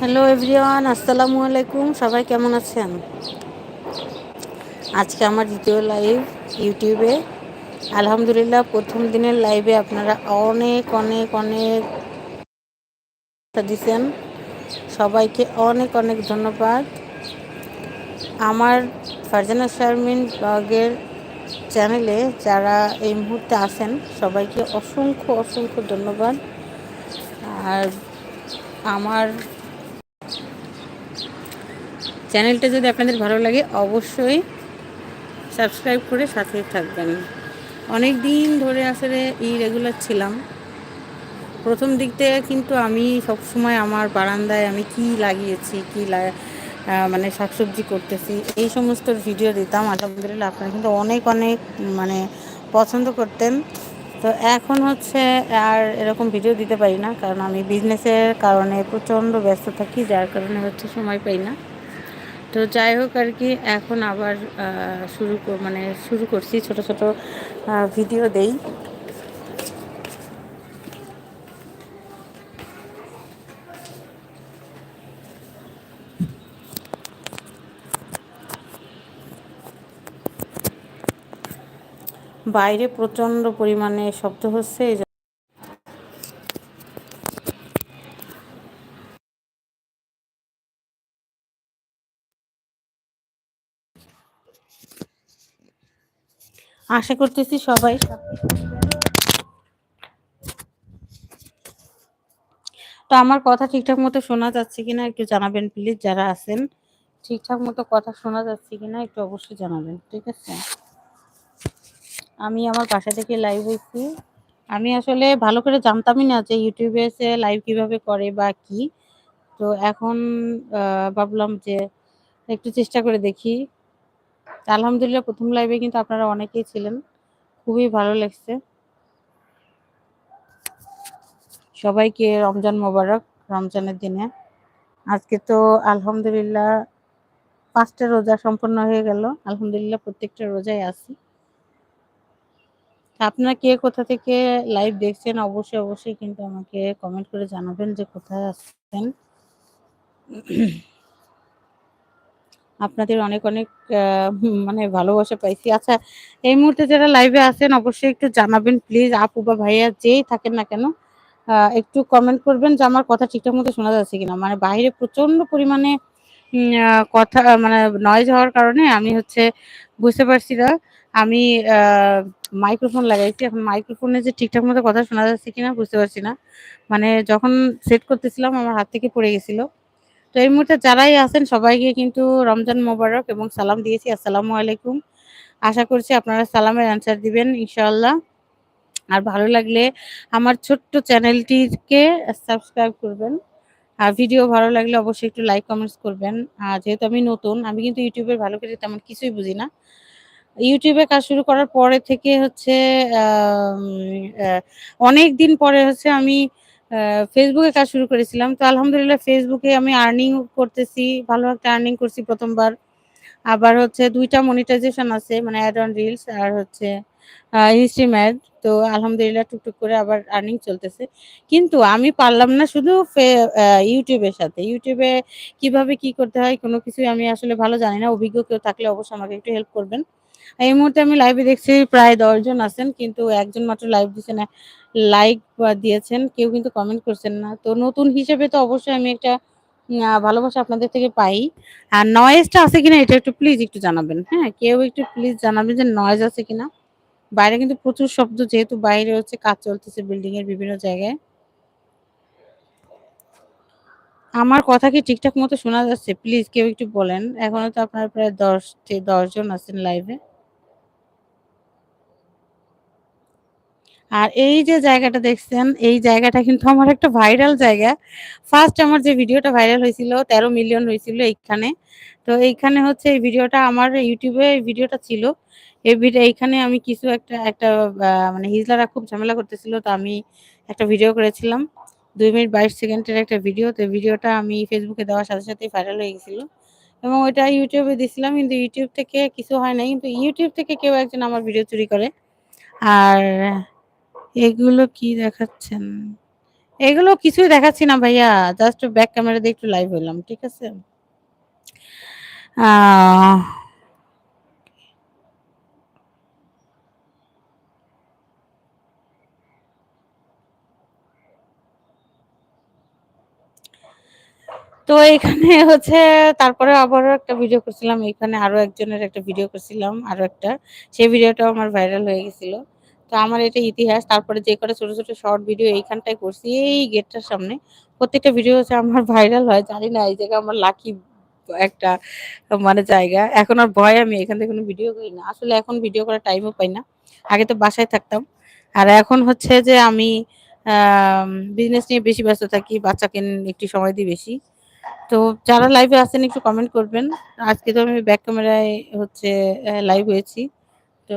Hello everyone আসসালামু আলাইকুম সবাই কেমন আছেন? আজকে আমার দ্বিতীয় লাইভ ইউটিউবে আলহামদুলিল্লাহ, প্রথম দিনের লাইভে আপনারা অনেক অনেক অনেক দিচ্ছেন সবাইকে অনেক অনেক ধন্যবাদ। আমার ফারজানা শারমিন ব্লগের চ্যানেলে যারা এই মুহূর্তে আছেন, সবাইকে অসংখ্য অসংখ্য ধন্যবাদ। আর আমার চ্যানেলটা যদি আপনাদের ভালো লাগে, অবশ্যই সাবস্ক্রাইব করে সাথে থাকবেন। অনেক দিন ধরে আসলে ই রেগুলার ছিলাম। প্রথম দিক থেকে কিন্তু আমি সবসময় আমার বারান্দায় আমি কি লাগিয়েছি, কি মানে শাকসবজি করতেছি, এই সমস্ত ভিডিও দিতাম। আলহামদুলিল্লাহ আপনারা কিন্তু অনেক অনেক মানে পছন্দ করতেন। তো এখন হচ্ছে আর এরকম ভিডিও দিতে পারি না, কারণ আমি বিজনেসের কারণে প্রচণ্ড ব্যস্ত থাকি, যার কারণে হচ্ছে সময় পাই না। তো যাই হোক আর কি, এখন আবার শুরু মানে শুরু করছি, ছোট ছোট ভিডিও দেই। বাইরে প্রচণ্ড পরিমাণে শব্দ হচ্ছে আশা করতেছি সবাই তো আমার কথা ঠিকঠাক মতো শোনা যাচ্ছে কিনা একটু জানাবেন প্লিজ যারা আছেন। ঠিকঠাক মতো কথা শোনা যাচ্ছে কিনা একটু অবশ্যই জানাবেন, ঠিক আছে? আমি আমার বাসা থেকে লাইভ হয়েছি। আমি আসলে ভালো করে জানতামই না যে ইউটিউবে এসে লাইভ কীভাবে করে বা কি। তো এখন ভাবলাম যে একটু চেষ্টা করে দেখি। আলহামদুলিল্লাহ প্রথম লাইভে কিন্তু আপনারা অনেকেই ছিলেন। খুবই ভালো লাগছে। সবাইকে রমজান মোবারক, রমজানের দিনে। আজকে তো আলহামদুলিল্লাহ পাঁচটা রোজা সম্পন্ন হয়ে গেল। আলহামদুলিল্লাহ প্রত্যেকটা রোজায় আছি। আপনারা কে কোথা থেকে লাইভ দেখছেন, অবশ্যই অবশ্যই কিন্তু আমাকে কমেন্ট করে জানাবেন যে কোথায় আসছেন আপনাদের অনেক অনেক মানে ভালোবাসা পাইছি। আচ্ছা এই মুহূর্তে যারা লাইভে আছেন, অবশ্যই একটু জানাবেন প্লিজ আপু বা ভাইয়া যেই থাকেন না কেন একটু কমেন্ট করবেন যে আমার কথা ঠিকঠাক মতো শোনা যাচ্ছে কিনা। মানে বাইরে প্রচণ্ড পরিমাণে কথা মানে নয়েজ হওয়ার কারণে আমি হচ্ছে বুঝতে পারছি না। আমি মাইক্রোফোন লাগাইছি। এখন মাইক্রোফোনে যে ঠিকঠাক মতো কথা শোনা যাচ্ছে কিনা বুঝতে পারছি না। মানে যখন সেট করতেছিলাম, আমার হাত থেকে পড়ে গেছিল। তো এই মুহূর্তে যারাই আছেন, সবাইকে কিন্তু রমজান মোবারক এবং সালাম দিয়েছি। আসসালামু আলাইকুম। আশা করছি আপনারা সালামের অ্যান্সার দিবেন ইনশাল্লাহ আর ভালো লাগলে আমার ছোট্ট চ্যানেলটিকে সাবস্ক্রাইব করবেন। আর ভিডিও ভালো লাগলে অবশ্যই একটু লাইক কমেন্টস করবেন। আর যেহেতু আমি নতুন, আমি কিন্তু ইউটিউবের ভালো করে তেমন কিছুই বুঝি না। ইউটিউবে কাজ শুরু করার পরে থেকে হচ্ছে অনেক দিন পরে হচ্ছে আমি ফেসবুকে কাজ শুরু করেছিলাম। তো আলহামদুলিল্লাহ ফেসবুকে আমি আর্নিং করতেছি, ভালো একটা আর্নিং করছি প্রথমবার। আবার হচ্ছে দুইটা মনিটাইজেশন আছে মানে অ্যাড অন রিলস আর হচ্ছে হিস্ট্রি ম্যাড তো আলহামদুলিল্লাহ টুকটুক করে আবার আর্নিং চলতেছে। কিন্তু আমি পারলাম না শুধু ইউটিউবের সাথে। ইউটিউবে কীভাবে কি করতে হয়, কোনো কিছুই আমি আসলে ভালো জানি না। অভিজ্ঞ কেউ থাকলে অবশ্যই আমাকে একটু হেল্প করবেন। এই মুহূর্তে আমি লাইভে দেখছি প্রায় দশজন আছেন, কিন্তু একজন মাত্র লাইভ দিচ্ছেন লাইক দিয়েছেন, কেউ কিন্তু কমেন্ট করছেন না। তো নতুন হিসেবে তো অবশ্যই আমি একটা ভালোবাসা আপনাদের থেকে পাই। আর নয়েজটা আছে কিনা এটা একটু প্লিজ একটু জানাবেন। হ্যাঁ কেউ একটু প্লিজ জানাবেন যে নয়েজ আছে কিনা। বাইরে কিন্তু প্রচুর শব্দ, যেহেতু বাইরে হচ্ছে কাজ চলতেছে বিল্ডিং এর বিভিন্ন জায়গায়। আমার কথা কি ঠিকঠাক মতো শোনা যাচ্ছে? প্লিজ কেউ একটু বলেন। এখনও তো আপনার প্রায় দশ দশজন আছেন লাইভে আর এই যে জায়গাটা দেখছেন, এই জায়গাটা কিন্তু আমার একটা ভাইরাল জায়গা। ফার্স্ট আমার যে ভিডিওটা ভাইরাল হয়েছিল, তেরো মিলিয়ন হয়েছিল এইখানে। তো এইখানে হচ্ছে এই ভিডিওটা আমার ইউটিউবে ভিডিওটা ছিল। এই ভিডিও এইখানে আমি কিছু একটা একটা মানে হিজলারা খুব ঝামেলা করতেছিল, তো আমি একটা ভিডিও করেছিলাম। দুই মিনিট বাইশ সেকেন্ডের একটা ভিডিও তো ভিডিওটা আমি ফেসবুকে দেওয়ার সাথে সাথে ভাইরাল হয়ে গেছিল। এবং ওইটা ইউটিউবে দিছিলাম, কিন্তু ইউটিউব থেকে কিছু হয় না কিন্তু ইউটিউব থেকে কেউ একজন আমার ভিডিও চুরি করে। আর এগুলো কি দেখাচ্ছেন এগুলো কিছুই দেখাচ্ছি না ভাইয়া। জাস্ট ব্যাক ক্যামেরা দিয়ে একটু লাইভ হইলাম। ঠিক আছে? তো এখানে হচ্ছে তারপরে আবারও একটা ভিডিও করছিলাম। এখানে আরও একজনের একটা ভিডিও করছিলাম, আরও একটা। সেই ভিডিওটাও আমার ভাইরাল হয়ে গেছিল। তো আমার এটা ইতিহাস। তারপরে যে কটা ছোট, ছোট শর্ট ভিডিও এইখানটায় করছি এই গেটটার সামনে। প্রত্যেকটা ভিডিও হচ্ছে আমার ভাইরাল হয়। জানি না এই জায়গায় আমার লাকি একটা মানে জায়গা। এখন আর ভয়ে আমি এখান থেকে কোনো ভিডিও করি না। আসলে এখন ভিডিও করার টাইমও পাই না। আগে তো বাসায় থাকতাম। আর এখন হচ্ছে যে আমি বিজনেস নিয়ে বেশি ব্যস্ত থাকি। বাচ্চাকে একটু সময় দিই বেশি। তো যারা লাইভে আছেন একটু কমেন্ট করবেন। আজকে তো আমি ব্যাক ক্যামেরায় হচ্ছে লাইভ হয়েছি। তো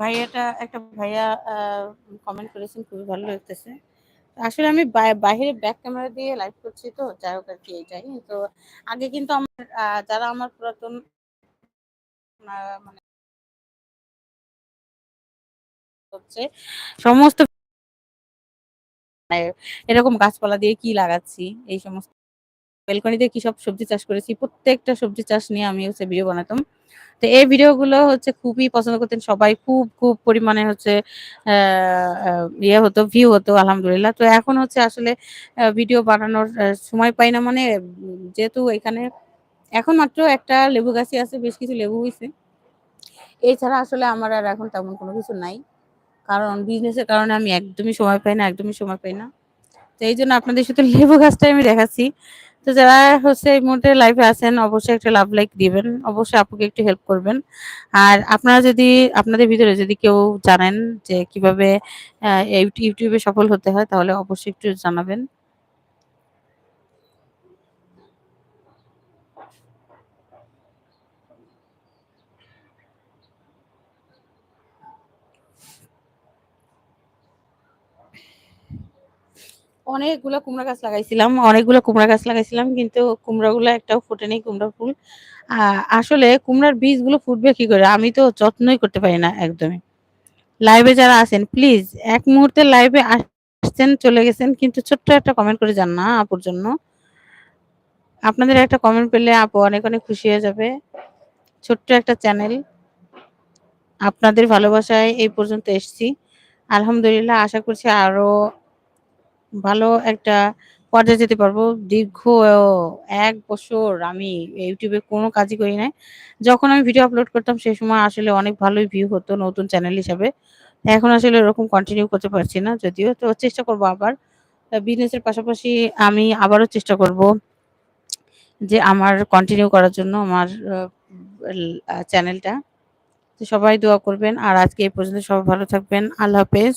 ভাইয়াটা একটা ভাইয়া কমেন্ট করেছেন, খুবই ভালো লাগতেছে। আসলে আমি বা বাহিরে ব্যাক ক্যামেরা দিয়ে লাইভ করছি তো, যাই হোক আর কি এইটাই। তো আগে কিন্তু আমার যারা আমার পুরাতন মানে হচ্ছে, সমস্ত এরকম গাছপালা দিয়ে কি লাগাচ্ছি, এই সমস্ত ব্যালকনিতে কি সব সবজি চাষ করেছি, প্রত্যেকটা সবজি চাষ নিয়ে আমি হচ্ছে ভিডিও বানাতাম। তো এই ভিডিওগুলো হচ্ছে খুবই পছন্দ করতেন সবাই। খুব, খুব পরিমাণে হচ্ছে ইয়ে হতো, ভিউ হতো আলহামদুলিল্লাহ। তো এখন হচ্ছে আসলে ভিডিও বানানোর সময় পাই না মানে যেহেতু এখানে এখন মাত্র একটা লেবু গাছই আছে, বেশ কিছু লেবু হইছে। এছাড়া আসলে আমার আর এখন তেমন কোনো কিছু নাই। কারণ বিজনেসের কারণে আমি একদমই সময় পাই না, একদমই সময় পাই না। তো এই জন্য আপনাদের শুধু লেবু গাছটাই আমি দেখাচ্ছি। তো যারা হচ্ছে এই মুহূর্তে লাইফে আছেন, অবশ্যই একটা লাভ লাইক দিবেন। অবশ্যই আপুকে একটু হেল্প করবেন। আর আপনারা যদি, আপনাদের ভিতরে যদি কেউ জানেন যে কীভাবে আ ইউ YouTube এ সফল হতে হয়, তাহলে অবশ্যই একটু জানাবেন। অনেকগুলা কুমড়া গাছ লাগাইছিলাম, অনেকগুলো কুমড়া গাছ লাগাইছিলাম কিন্তু কুমড়াগুলা একটাও ফোটেনি কুমড়া ফুল। আসলে কুমড়ার বীজগুলো ফুটবে কি করে? আমি তো যত্নই করতে পারি না একদমই। লাইভে যারা আছেন প্লিজ এক মুহূর্তে লাইভে আসছেন, চলে গেছেন কিন্তু ছোট্ট একটা কমেন্ট করে যান না আপুর জন্য। আপনাদের একটা কমেন্ট পেলে আপু অনেক, অনেক খুশি হয়ে যাবে। ছোট্ট একটা চ্যানেল। আপনাদের ভালোবাসায় এই পর্যন্ত এসছি। আলহামদুলিল্লাহ আশা করছি আরও ভালো একটা পর্যায়ে যেতে পারব। দীর্ঘ এক বছর আমি ইউটিউবে কোনো কাজই করি নাই। যখন আমি ভিডিও আপলোড করতাম, সে সময় আসলে অনেক ভালোই ভিউ হতো নতুন চ্যানেল হিসাবে। এখন আসলে ওরকম কন্টিনিউ করতে পারছি না, যদিও। তো চেষ্টা করব আবার। বিজনেসের পাশাপাশি আমি আবারও চেষ্টা করব যে আমার কন্টিনিউ করার জন্য আমার চ্যানেলটা। তো সবাই দোয়া করবেন। আর আজকে এই পর্যন্ত সবাই ভালো থাকবেন। আল্লাহ হাফেজ।